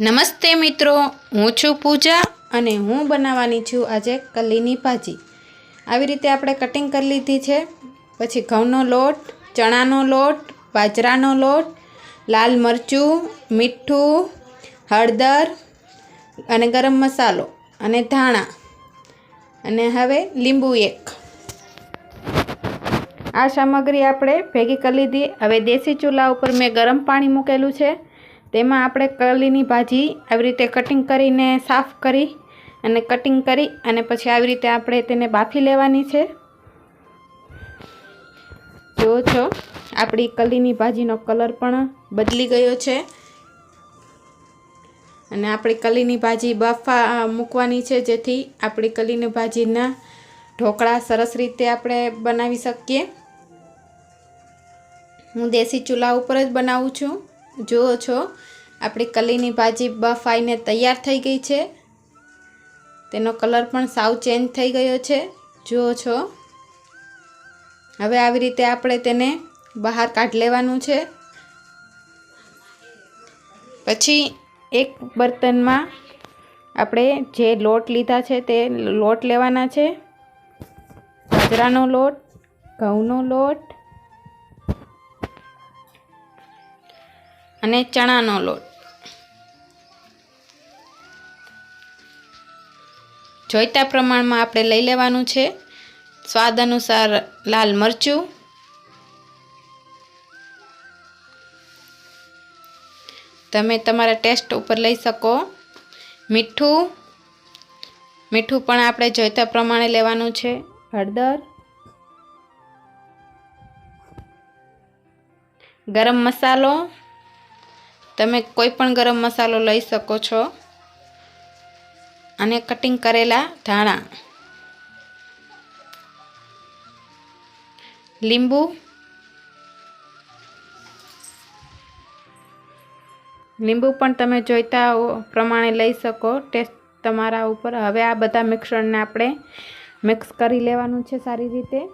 નમસ્તે મિત્રો, હું છું પૂજા અને હું બનાવવાની છું આજે કલીની ભાજી. આવી રીતે આપણે કટિંગ કરી લીધી છે. પછી ઘઉંનો લોટ, ચણાનો લોટ, બાજરાનો લોટ, લાલ મરચું, મીઠું, હળદર અને ગરમ મસાલો અને ધાણા. અને હવે લીંબુ એક. આ સામગ્રી આપણે ભેગી કરી લીધી. હવે દેશી ચૂલા ઉપર મેં ગરમ પાણી મૂકેલું છે. તેમાં આપણે કલીની ભાજી આવી રીતે કટિંગ કરીને સાફ કરી અને કટિંગ કરી અને પછી આવી રીતે આપણે તેને બાફી લેવાની છે. જુઓ છો, આપણી કલીની ભાજીનો કલર પણ બદલી ગયો છે. અને આપણી કલીની ભાજી બાફા મૂકવાની છે, જેથી આપણી કલીની ભાજીના ઢોકળા સરસ રીતે આપણે બનાવી શકીએ. હું દેશી ચૂલા ઉપર જ બનાવું છું. જુઓ છો, આપણી કલીની ભાજી બફાઈને તૈયાર થઈ ગઈ છે. તેનો કલર પણ સાવ ચેન્જ થઈ ગયો છે. જુઓ છો. હવે આવી રીતે આપણે તેને બહાર કાઢી લેવાનું છે. પછી એક બર્તનમાં આપણે જે લોટ લીધા છે તે લોટ લેવાના છે. બાજરાનો લોટ, ઘઉંનો લોટ અને ચણાનો લોટ. જોઈતા પ્રમાણમાં આપણે લઈ લેવાનું છે. સ્વાદ અનુસાર લાલ મરચું. તમે તમારા ટેસ્ટ ઉપર લઈ શકો. મીઠું. મીઠું પણ આપણે જોઈતા પ્રમાણે લેવાનું છે. હળદર. ગરમ મસાલો. તમે કોઈ પણ ગરમ મસાલો લઈ શકો છો. અને કટિંગ કરેલા ધાણા. લીંબુ. લીંબુ પણ તમે જોઈતા પ્રમાણે લઈ શકો. ટેસ્ટ તમારા ઉપર. હવે આ બધા મિક્સરને આપણે મિક્સ કરી લેવાનું છે સારી રીતે.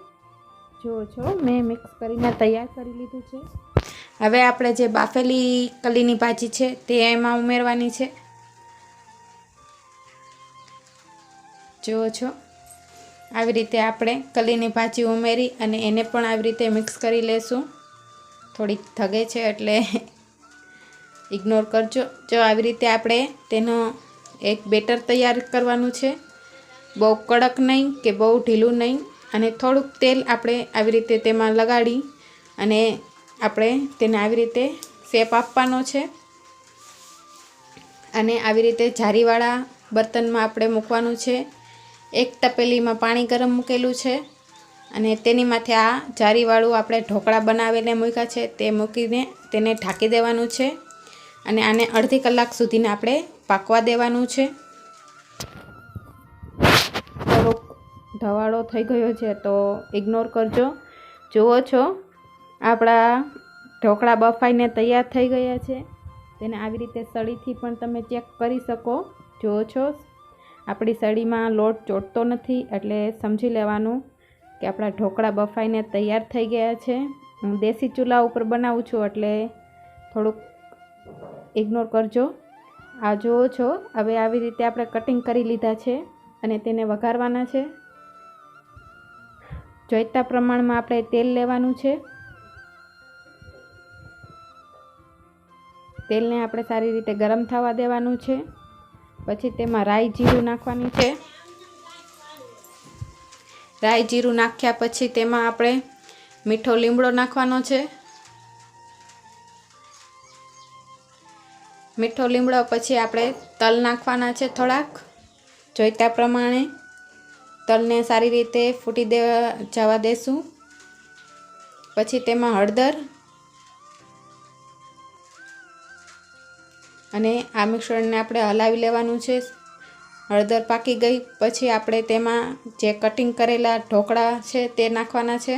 જુઓ છો, મેં મિક્સ કરીને તૈયાર કરી લીધું છે. હવે આપણે જે બાફેલી કલીની ભાજી છે તે એમાં ઉમેરવાની છે. જુઓ છો. આવી રીતે આપણે કલીની ભાજી ઉમેરી અને એને પણ આવી રીતે મિક્સ કરી લેશું. થોડીક થગે છે એટલે ઇગ્નોર કરજો. જો આવી રીતે આપણે તેનો એક બેટર તૈયાર કરવાનું છે. બહુ કડક નહીં કે બહુ ઢીલું નહીં. અને થોડુંક તેલ આપણે આવી રીતે તેમાં લગાડી અને આપણે તેને આવી રીતે શેપ આપવાનો છે. અને આવી રીતે જારીવાળા બર્તનમાં આપણે મૂકવાનું છે. એક તપેલીમાં પાણી ગરમ મૂકેલું છે અને તેની માથે આ જારીવાળું આપણે ઢોકળા બનાવીને મૂક્યા છે. તે મૂકીને તેને ઢાંકી દેવાનું છે અને આને અડધી કલાક સુધીને આપણે પાકવા દેવાનું છે. થોડોક ધવાળો થઈ ગયો છે તો ઇગ્નોર કરજો. જુઓ છો? આપણા ઢોકળા બફાઈને તૈયાર થઈ ગયા છે. તેને આવી રીતે સળીથી પણ તમે ચેક કરી શકો. જુઓ છો. આપણી સળીમાં લોટ ચોટતો નથી એટલે સમજી લેવાનું કે આપણા ઢોકળા બફાઈને તૈયાર થઈ ગયા છે. હું દેશી ચૂલા ઉપર બનાવું છું એટલે થોડુંક ઇગ્નોર કરજો. આ જુઓ છો. હવે આવી રીતે આપણે કટિંગ કરી લીધા છે અને તેને વઘારવાના છે. જોઈતા પ્રમાણમાં આપણે તેલ લેવાનું છે. તેલને આપણે સારી રીતે ગરમ થવા દેવાનું છે. પછી તેમાં રાઈ જીરું નાખવાનું છે. રાઈ જીરું નાખ્યા પછી તેમાં આપણે મીઠો લીમડો નાખવાનો છે. મીઠો લીમડો પછી આપણે તલ નાખવાના છે થોડાક, જોઈતા પ્રમાણે. તલને સારી રીતે ફૂટી દેવા જવા દેશું. પછી તેમાં હળદર અને આ મિશ્રણને આપણે હલાવી લેવાનું છે. હળદર પાકી ગઈ પછી આપણે તેમાં જે કટિંગ કરેલા ઢોકળા છે તે નાખવાના છે.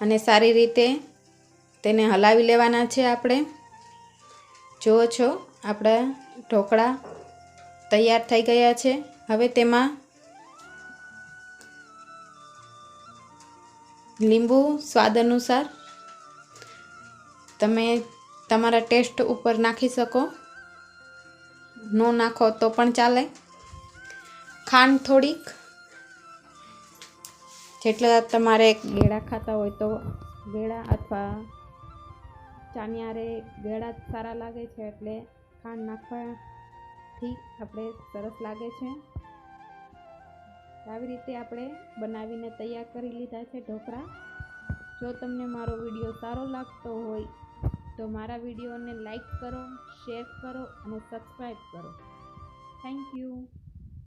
અને સારી રીતે તેને હલાવી લેવાના છે આપણે. જુઓ છો, આપણા ઢોકળા તૈયાર થઈ ગયા છે. હવે તેમાં લીંબુ સ્વાદ અનુસાર તમે તમારા ટેસ્ટ ઉપર નાખી શકો. નો નાખો તો પણ ચાલે. ખાંડ થોડીક. જેટલા તમારે ગેળા ખાતા હોય તો ગેળા અથવા ચાનિયારે ગેળા સારા લાગે છે એટલે ખાંડ નાખવાથી આપણે સરસ લાગે છે. આવી રીતે આપણે બનાવીને તૈયાર કરી લીધા છે ઢોકળા. જો તમને મારો વીડિયો સારો લાગતો હોય તો મારા વિડીયોને લાઈક કરો શેર કરો અને સબસ્ક્રાઈબ કરો. Thank you.